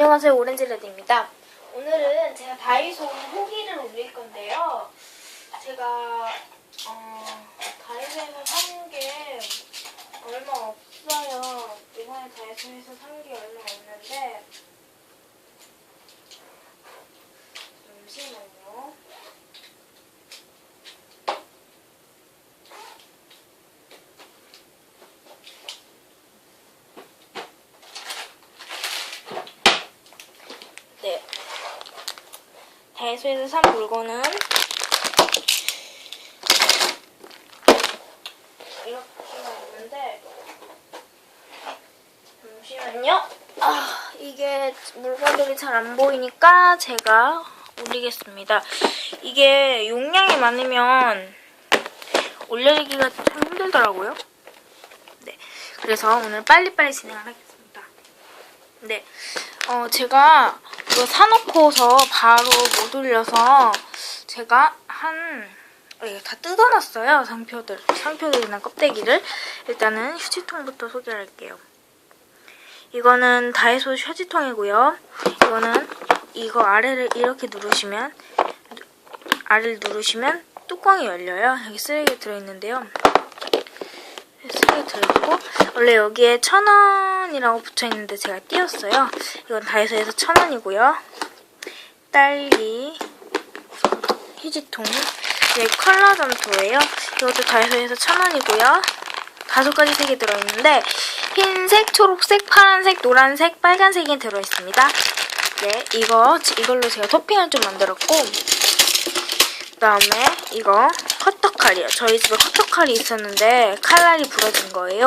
안녕하세요 오렌지레드입니다. 오늘은 제가 다이소 후기를 올릴 건데요. 제가 어, 다이소에서 산 게 얼마 없어요. 이번에 다이소에서 산 게 얼마 없는데 잠시만요. 네. 다이소에서 산 물건은 이렇게가 있는데 잠시만요. 아 이게 물건들이 잘 안 보이니까 제가 올리겠습니다. 이게 용량이 많으면 올려지기가 참 힘들더라고요. 네. 그래서 오늘 빨리빨리 진행을 하겠습니다. 네. 어, 제가 이거 사놓고서 바로 못 올려서 제가 한, 어, 뜯어놨어요. 상표들. 상표들이나 껍데기를. 일단은 휴지통부터 소개할게요. 이거는 다이소 휴지통이고요. 이거는 이거 아래를 이렇게 누르시면, 아래를 누르시면 뚜껑이 열려요. 여기 쓰레기 들어있는데요. 쓰레기 들어있고 원래 여기에 천 원이라고 붙어있는데 제가 띄었어요. 이건 다이소에서 천 원이고요. 딸기 휴지통 네, 컬러 점토예요. 이것도 다이소에서 천 원이고요. 다섯 가지 색이 들어있는데 흰색, 초록색, 파란색, 노란색, 빨간색이 들어있습니다. 네, 이거 이걸로 제가 토핑을 좀 만들었고 그 다음에 이거 커터칼이에요. 저희 집에 커터칼이 있었는데 칼날이 부러진 거예요.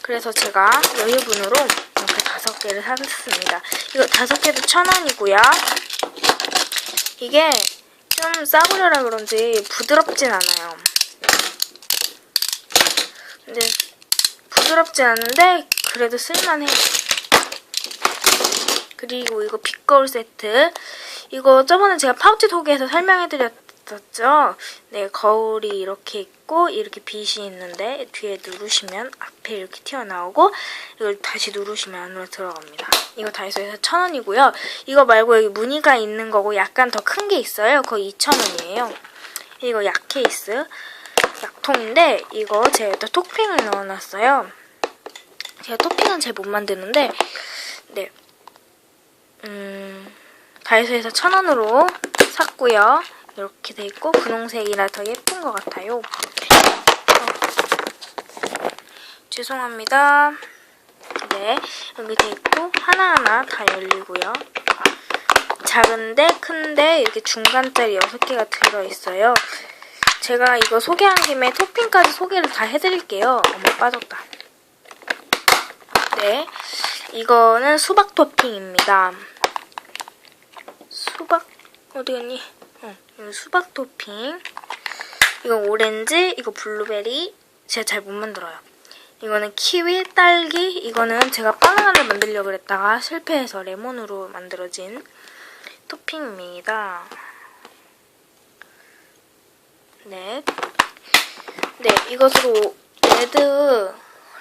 그래서 제가 여유분으로 이렇게 다섯 개를 샀습니다. 이거 다섯 개도 천 원이고요. 이게 좀 싸구려라 그런지 부드럽진 않아요. 근데 부드럽진 않은데 그래도 쓸만해요. 그리고 이거 빗거울 세트. 이거 저번에 제가 파우치 소개해서 설명해드렸 었죠. 네, 거울이 이렇게 있고 이렇게 빛이 있는데 뒤에 누르시면 앞에 이렇게 튀어나오고 이걸 다시 누르시면 안으로 들어갑니다. 이거 다이소에서 천 원이고요. 이거 말고 여기 무늬가 있는 거고 약간 더 큰 게 있어요. 그거 2,000원이에요. 이거 약 케이스. 약통인데 이거 제가 또 토핑을 넣어놨어요. 제가 토핑은 잘 못 만드는데 네. 음, 다이소에서 천 원으로 샀고요. 이렇게 돼 있고 분홍색이라 더 예쁜 것 같아요. 어. 죄송합니다. 네, 여기 돼 있고 하나하나 다 열리고요. 작은데 큰데 이렇게 중간짜리 6개가 들어있어요. 제가 이거 소개한 김에 토핑까지 소개를 다 해드릴게요. 어머 빠졌다. 네, 이거는 수박 토핑입니다. 수박 어디 갔니? 어, 이거 수박 토핑. 이거 오렌지, 이거 블루베리. 제가 잘 못 만들어요. 이거는 키위, 딸기. 이거는 제가 바나나를 만들려고 그랬다가 실패해서 레몬으로 만들어진 토핑입니다. 네. 네, 이것으로 레드,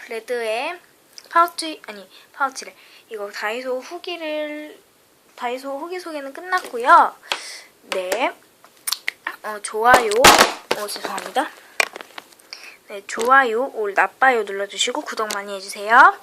레드에 파우치, 아니, 파우치래. 이거 다이소 후기를, 다이소 후기 소개는 끝났고요. 네. 어, 좋아요. 어, 죄송합니다. 네, 좋아요, 올 나빠요 눌러주시고 구독 많이 해주세요.